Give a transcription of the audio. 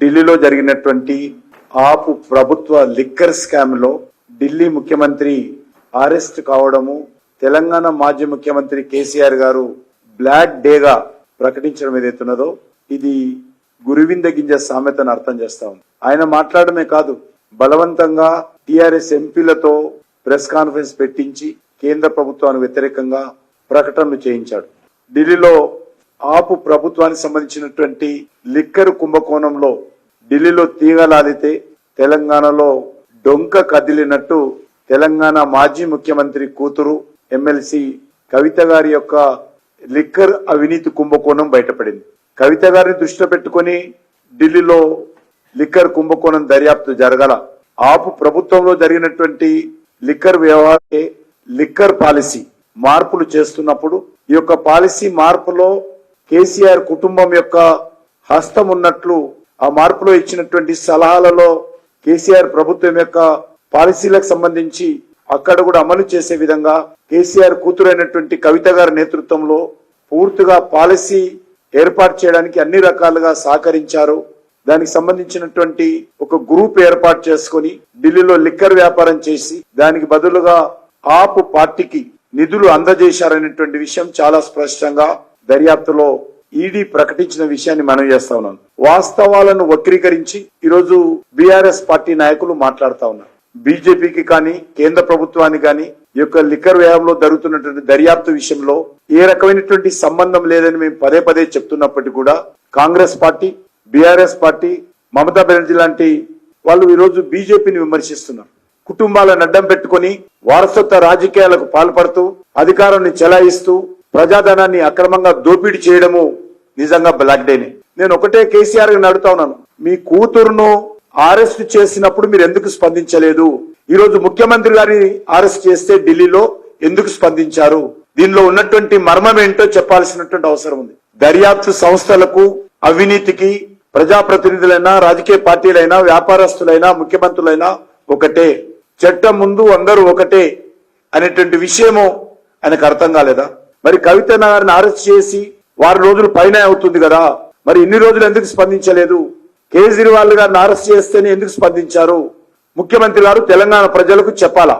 ఢిల్లీలో జరిగినటువంటి ఆపు ప్రభుత్వ లిక్కర్ స్కామ్లో ఢిల్లీ ముఖ్యమంత్రి అరెస్ట్ కావడము తెలంగాణ మాజీ ముఖ్యమంత్రి కేసీఆర్ గారు బ్లాక్ డేగా ప్రకటించడం ఏదైతున్నదో ఇది గురువింద గింజ సామెతను అర్థం చేస్తా ఉంది. ఆయన మాట్లాడమే కాదు బలవంతంగా టిఆర్ఎస్ ఎంపీలతో ప్రెస్ కాన్ఫరెన్స్ పెట్టించి కేంద్ర ప్రభుత్వానికి వ్యతిరేకంగా ప్రకటనలు చేయించాడు. ఢిల్లీలో ఆపు ప్రభుత్వానికి సంబంధించినటువంటి లిక్కర్ కుంభకోణంలో ఢిల్లీలో తీగలాదితే తెలంగాణలో డొంక కదిలినట్టు తెలంగాణ మాజీ ముఖ్యమంత్రి కూతురు ఎమ్మెల్సీ కవిత గారి యొక్క లిక్కర్ అవినీతి కుంభకోణం బయటపడింది. కవిత గారిని దృష్టిలో పెట్టుకొని ఢిల్లీలో లిక్కర్ కుంభకోణం దర్యాప్తు జరగల ఆపు ప్రభుత్వంలో జరిగినటువంటి లిక్కర్ వ్యవహారే లిక్కర్ పాలసీ మార్పులు చేస్తున్నప్పుడు ఈ యొక్క పాలసీ మార్పులో కేసీఆర్ కుటుంబం యొక్క హస్తం ఉన్నట్లు ఆ మార్పులో ఇచ్చినటువంటి సలహాలలో కేసీఆర్ ప్రభుత్వం యొక్క పాలసీలకు సంబంధించి అక్కడ కూడా అమలు చేసే విధంగా కేసీఆర్ కూతురైనటువంటి కవిత గారి నేతృత్వంలో పూర్తిగా పాలసీ ఏర్పాటు చేయడానికి అన్ని రకాలుగా సహకరించారు. దానికి సంబంధించినటువంటి ఒక గ్రూప్ ఏర్పాటు చేసుకొని ఢిల్లీలో లిక్కర్ వ్యాపారం చేసి దానికి బదులుగా ఆపు పార్టీకి నిధులు అందజేశారనేటువంటి విషయం చాలా స్పష్టంగా దర్యాప్తులో ఈడీ ప్రకటించిన విషయాన్ని మనం చేస్తా ఉన్నాం. వాస్తవాలను వక్రీకరించి ఈరోజు బీఆర్ఎస్ పార్టీ నాయకులు మాట్లాడుతా ఉన్నారు. బీజేపీకి కానీ కేంద్ర ప్రభుత్వానికి కానీ ఈ యొక్క లిక్కర్ వ్యయంలో జరుగుతున్నటువంటి దర్యాప్తు విషయంలో ఏ రకమైనటువంటి సంబంధం లేదని మేము పదే పదే చెప్తున్నప్పటికీ కూడా Congress party BRS party Mamata Banerjee లాంటి వాళ్ళు ఈరోజు బీజేపీని విమర్శిస్తున్నారు. కుటుంబాలను అడ్డం పెట్టుకొని వారసత్వ రాజకీయాలకు పాల్పడుతూ అధికారాన్ని చెలాయిస్తూ ప్రజాధనాన్ని అక్రమంగా దోపిడీ చేయడము నిజంగా బ్లాక్ డేని నేను ఒకటే కేసీఆర్ గారిని అడుగుతా ఉన్నాను. మీ కూతురును అరెస్ట్ చేసినప్పుడు మీరు ఎందుకు స్పందించలేదు? ఈ రోజు ముఖ్యమంత్రి గారిని అరెస్ట్ చేస్తే ఢిల్లీలో ఎందుకు స్పందించారు? దీనిలో ఉన్నటువంటి మర్మం ఏంటో చెప్పాల్సినటువంటి అవసరం ఉంది. దర్యాప్తు సంస్థలకు అవినీతికి ప్రజాప్రతినిధులైనా రాజకీయ పార్టీలైనా వ్యాపారస్తులైనా ముఖ్యమంత్రులైనా ఒకటే. చట్టం ముందు అందరూ ఒకటే అనేటువంటి విషయము ఆయనకు అర్థం కాలేదా? మరి కవిత గారిని అరెస్ట్ చేసి వారం రోజులు పైన అవుతుంది కదా. మరి ఇన్ని రోజులు ఎందుకు స్పందించలేదు? కేజ్రీవాల్ గారిని అరెస్ట్ చేస్తేనే ఎందుకు స్పందించారు? ముఖ్యమంత్రి గారు తెలంగాణ ప్రజలకు చెప్పాలా?